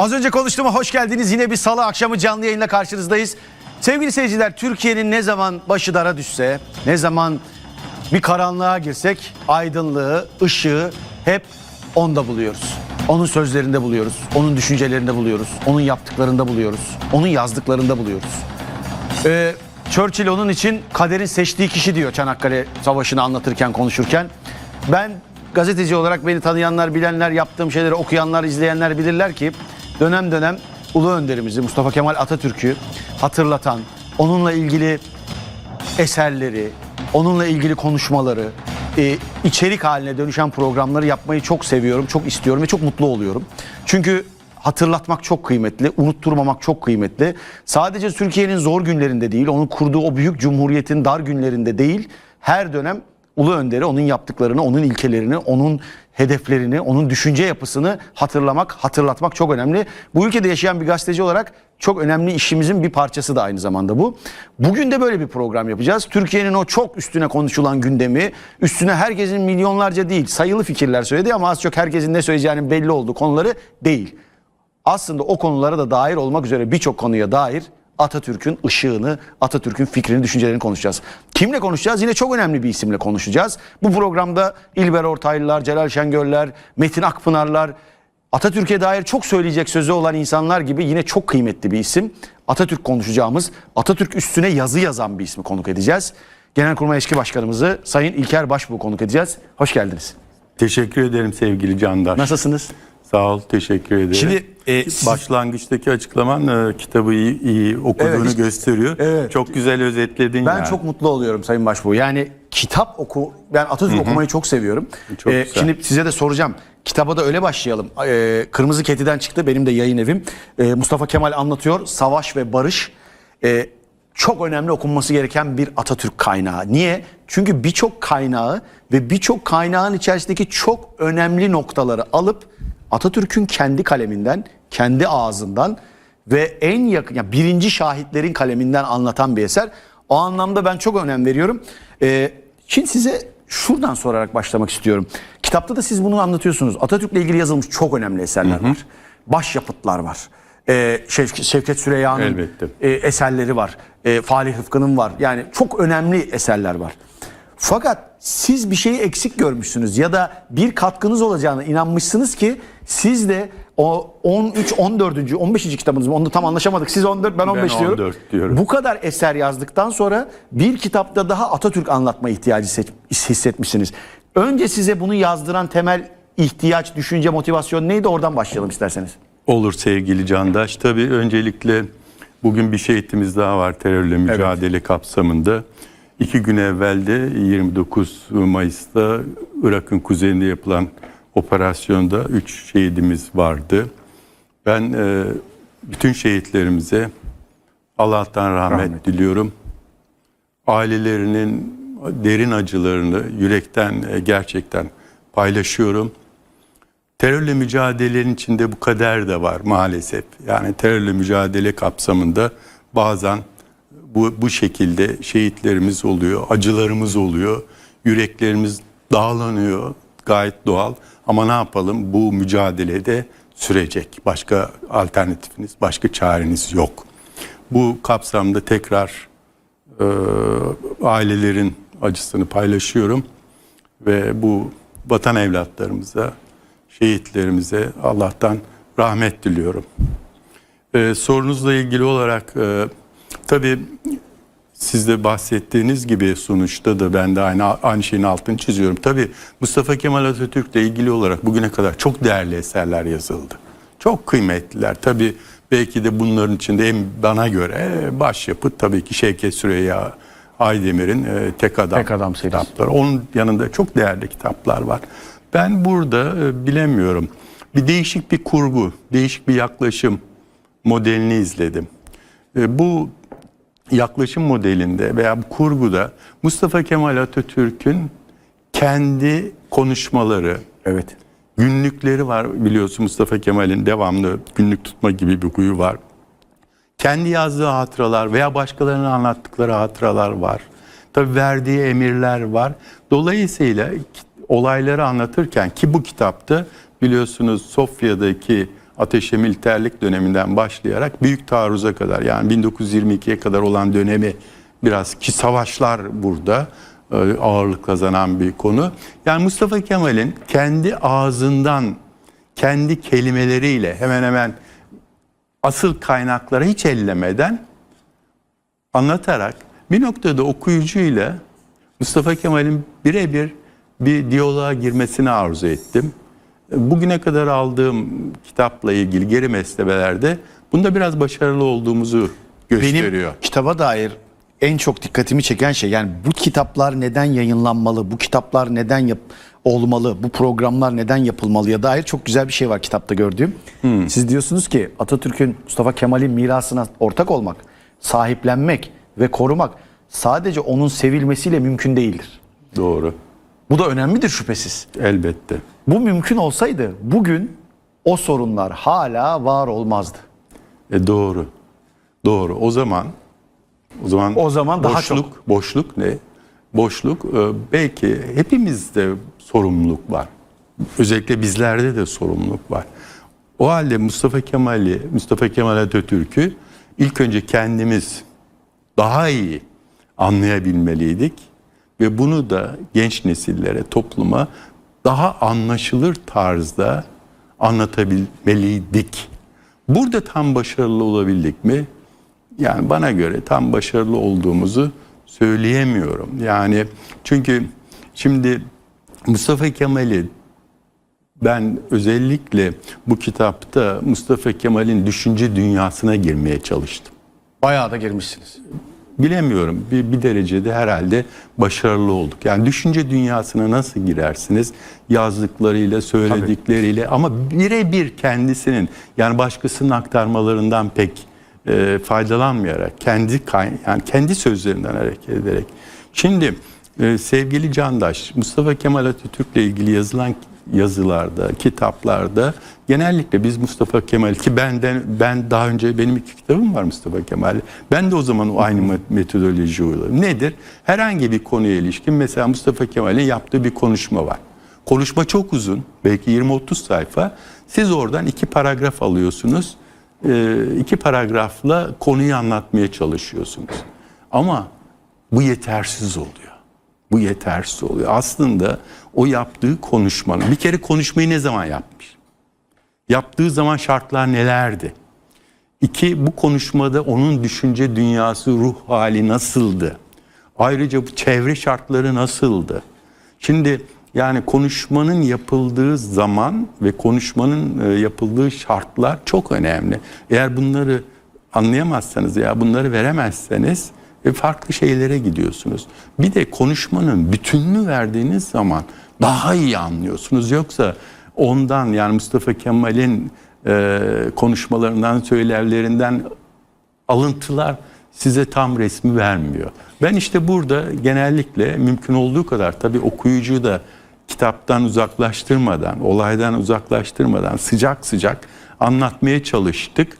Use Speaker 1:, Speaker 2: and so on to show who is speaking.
Speaker 1: Az önce konuştuğuma hoş geldiniz. Yine bir salı akşamı canlı yayınla karşınızdayız. Sevgili seyirciler Türkiye'nin ne zaman başı dara düşse, ne zaman bir karanlığa girsek aydınlığı, ışığı hep onda buluyoruz. Onun sözlerinde buluyoruz, onun düşüncelerinde buluyoruz, onun yaptıklarında buluyoruz, onun yazdıklarında buluyoruz. Ee, Churchill onun için kaderin seçtiği kişi diyor Çanakkale Savaşı'nı anlatırken konuşurken. Ben gazeteci olarak beni tanıyanlar, bilenler, yaptığım şeyleri okuyanlar, izleyenler bilirler ki dönem dönem Ulu Önderimizi Mustafa Kemal Atatürk'ü hatırlatan, onunla ilgili eserleri, onunla ilgili konuşmaları, e, içerik haline dönüşen programları yapmayı çok seviyorum, çok istiyorum ve çok mutlu oluyorum. Çünkü hatırlatmak çok kıymetli, unutturmamak çok kıymetli. Sadece Türkiye'nin zor günlerinde değil, onun kurduğu o büyük cumhuriyetin dar günlerinde değil, her dönem Ulu Önder'i, onun yaptıklarını, onun ilkelerini, onun hedeflerini, onun düşünce yapısını hatırlamak, hatırlatmak çok önemli. Bu ülkede yaşayan bir gazeteci olarak çok önemli işimizin bir parçası da aynı zamanda bu. Bugün de böyle bir program yapacağız. Türkiye'nin o çok üstüne konuşulan gündemi, üstüne herkesin milyonlarca değil, sayılı fikirler söyledi ama az çok herkesin ne söyleyeceğinin belli olduğu konuları değil. Aslında o konulara da dair olmak üzere birçok konuya dair Atatürk'ün ışığını, Atatürk'ün fikrini, düşüncelerini konuşacağız. Kimle konuşacağız? Yine çok önemli bir isimle konuşacağız. Bu programda İlber Ortaylılar, Celal Şengörler, Metin Akpınarlar, Atatürk'e dair çok söyleyecek sözü olan insanlar gibi yine çok kıymetli bir isim. Atatürk konuşacağımız, Atatürk üstüne yazı yazan bir ismi konuk edeceğiz. Genelkurmay Eski Başkanımızı Sayın İlker Başbuğ konuk edeceğiz. Hoş geldiniz.
Speaker 2: Teşekkür ederim sevgili Candaş.
Speaker 1: Nasılsınız?
Speaker 2: Sağ ol, teşekkür ederim.
Speaker 1: Şimdi, e,
Speaker 2: başlangıçtaki açıklaman e, kitabı iyi, iyi okuduğunu
Speaker 1: Evet, işte-
Speaker 2: gösteriyor.
Speaker 1: Evet.
Speaker 2: Çok güzel özetledin
Speaker 1: Ben
Speaker 2: yani.
Speaker 1: çok mutlu oluyorum Sayın Başbuğ. Yani kitap oku, ben Atatürk okumayı çok seviyorum.
Speaker 2: Çok
Speaker 1: Ee,
Speaker 2: güzel.
Speaker 1: şimdi size de soracağım. Kitaba da öyle başlayalım. Ee, Kırmızı Keti'den çıktı benim de yayın evim. Ee, Mustafa Kemal anlatıyor. Savaş ve barış. Ee, çok önemli okunması gereken bir Atatürk kaynağı. Niye? Çünkü birçok kaynağı ve birçok kaynağın içerisindeki çok önemli noktaları alıp Atatürk'ün kendi kaleminden, kendi ağzından ve en yakın, yani birinci şahitlerin kaleminden anlatan bir eser. O anlamda ben çok önem veriyorum. Ee, şimdi size şuradan sorarak başlamak istiyorum. Kitapta da siz bunu anlatıyorsunuz. Atatürk'le ilgili yazılmış çok önemli eserler var. Başyapıtlar var. Ee, Şevk- Şevket Süreyya'nın e, eserleri var. E, Falih Rıfkı'nın var. Yani çok önemli eserler var. Fakat siz bir şeyi eksik görmüşsünüz ya da bir katkınız olacağına inanmışsınız ki siz de o 13, 14. 15. kitabınız mı? Onu tam anlaşamadık. Siz 14, ben 15 diyorum.
Speaker 2: 14 diyorum.
Speaker 1: Bu kadar eser yazdıktan sonra bir kitapta daha Atatürk anlatma ihtiyacı hissetmişsiniz. Önce size bunu yazdıran temel ihtiyaç, düşünce, motivasyon neydi? Oradan başlayalım isterseniz.
Speaker 2: Olur sevgili Candaş. Tabii öncelikle bugün bir şehitimiz daha var terörle mücadele kapsamında. İki gün evvel de 29 Mayıs'ta Irak'ın kuzeyinde yapılan operasyonda üç şehidimiz vardı. Ben e, bütün şehitlerimize Allah'tan rahmet,
Speaker 1: Rahmet.
Speaker 2: diliyorum. Ailelerinin derin acılarını yürekten e, gerçekten paylaşıyorum. Terörle mücadelenin içinde bu kader de var maalesef. Yani terörle mücadele kapsamında bazen bu, bu şekilde şehitlerimiz oluyor, acılarımız oluyor, yüreklerimiz dağlanıyor gayet doğal. Ama ne yapalım bu mücadelede sürecek. Başka alternatifiniz, başka çareniz yok. Bu kapsamda tekrar e, ailelerin acısını paylaşıyorum ve bu vatan evlatlarımıza, şehitlerimize Allah'tan rahmet diliyorum. Ee, sorunuzla ilgili olarak e, tabii siz de bahsettiğiniz gibi sonuçta da ben de aynı, aynı şeyin altını çiziyorum. Tabii Mustafa Kemal Atatürk'le ilgili olarak bugüne kadar çok değerli eserler yazıldı. Çok kıymetliler. Tabii belki de bunların içinde en bana göre başyapıt tabii ki Şevket Süreyya Aydemir'in e, Tek Adam,
Speaker 1: Tek Adam serisi.
Speaker 2: kitapları. Onun yanında çok değerli kitaplar var. Ben burada e, bilemiyorum. Bir değişik bir kurgu, değişik bir yaklaşım modelini izledim. E, bu yaklaşım modelinde veya bu kurguda Mustafa Kemal Atatürk'ün kendi konuşmaları,
Speaker 1: Evet.
Speaker 2: günlükleri var biliyorsun Mustafa Kemal'in devamlı günlük tutma gibi bir huyu var. Kendi yazdığı hatıralar veya başkalarına anlattıkları hatıralar var. Tabii verdiği emirler var. Dolayısıyla olayları anlatırken ki bu kitapta biliyorsunuz Sofya'daki ateşe militerlik döneminden başlayarak büyük taarruza kadar yani 1922'ye kadar olan dönemi biraz ki savaşlar burada e, ağırlık kazanan bir konu. Yani Mustafa Kemal'in kendi ağzından kendi kelimeleriyle hemen hemen asıl kaynaklara hiç ellemeden anlatarak bir noktada okuyucuyla Mustafa Kemal'in birebir bir diyaloğa girmesini arzu ettim. Bugüne kadar aldığım kitapla ilgili geri meslebelerde bunda biraz başarılı olduğumuzu gösteriyor.
Speaker 1: Benim kitaba dair en çok dikkatimi çeken şey yani bu kitaplar neden yayınlanmalı, bu kitaplar neden yap olmalı, bu programlar neden yapılmalıya dair çok güzel bir şey var kitapta gördüğüm. Siz diyorsunuz ki Atatürk'ün Mustafa Kemal'in mirasına ortak olmak, sahiplenmek ve korumak sadece onun sevilmesiyle mümkün değildir.
Speaker 2: Doğru.
Speaker 1: Bu da önemlidir şüphesiz.
Speaker 2: Elbette.
Speaker 1: Bu mümkün olsaydı bugün o sorunlar hala var olmazdı.
Speaker 2: E doğru. Doğru. O zaman o zaman
Speaker 1: O zaman daha
Speaker 2: boşluk,
Speaker 1: çok.
Speaker 2: boşluk ne? Boşluk e, belki hepimizde sorumluluk var. Özellikle bizlerde de sorumluluk var. O halde Mustafa Kemal'i, Mustafa Kemal Atatürk'ü ilk önce kendimiz daha iyi anlayabilmeliydik ve bunu da genç nesillere, topluma daha anlaşılır tarzda anlatabilmeliydik. Burada tam başarılı olabildik mi? Yani bana göre tam başarılı olduğumuzu söyleyemiyorum. Yani çünkü şimdi Mustafa Kemal'i ben özellikle bu kitapta Mustafa Kemal'in düşünce dünyasına girmeye çalıştım.
Speaker 1: Bayağı da girmişsiniz.
Speaker 2: Bilemiyorum bir, bir derecede herhalde başarılı olduk. Yani düşünce dünyasına nasıl girersiniz? Yazdıklarıyla, söyledikleriyle ama birebir kendisinin yani başkasının aktarmalarından pek e, faydalanmayarak kendi yani kendi sözlerinden hareket ederek. Şimdi e, sevgili Candaş, Mustafa Kemal Atatürk'le ilgili yazılan yazılarda, kitaplarda genellikle biz Mustafa Kemal ki benden ben daha önce benim iki kitabım var Mustafa Kemal. Ben de o zaman o aynı metodoloji uyguladım. Nedir? Herhangi bir konuya ilişkin mesela Mustafa Kemal'in yaptığı bir konuşma var. Konuşma çok uzun, belki 20-30 sayfa. Siz oradan iki paragraf alıyorsunuz. Ee, iki paragrafla konuyu anlatmaya çalışıyorsunuz. Ama bu yetersiz oluyor. Bu yetersiz oluyor. Aslında o yaptığı konuşmanın, bir kere konuşmayı ne zaman yapmış? Yaptığı zaman şartlar nelerdi? İki, bu konuşmada onun düşünce dünyası, ruh hali nasıldı? Ayrıca bu çevre şartları nasıldı? Şimdi yani konuşmanın yapıldığı zaman ve konuşmanın e, yapıldığı şartlar çok önemli. Eğer bunları anlayamazsanız ya bunları veremezseniz e, farklı şeylere gidiyorsunuz. Bir de konuşmanın bütününü verdiğiniz zaman daha iyi anlıyorsunuz. Yoksa ondan yani Mustafa Kemal'in e, konuşmalarından, söylemlerinden alıntılar size tam resmi vermiyor. Ben işte burada genellikle mümkün olduğu kadar tabii okuyucuyu da kitaptan uzaklaştırmadan, olaydan uzaklaştırmadan sıcak sıcak anlatmaya çalıştık.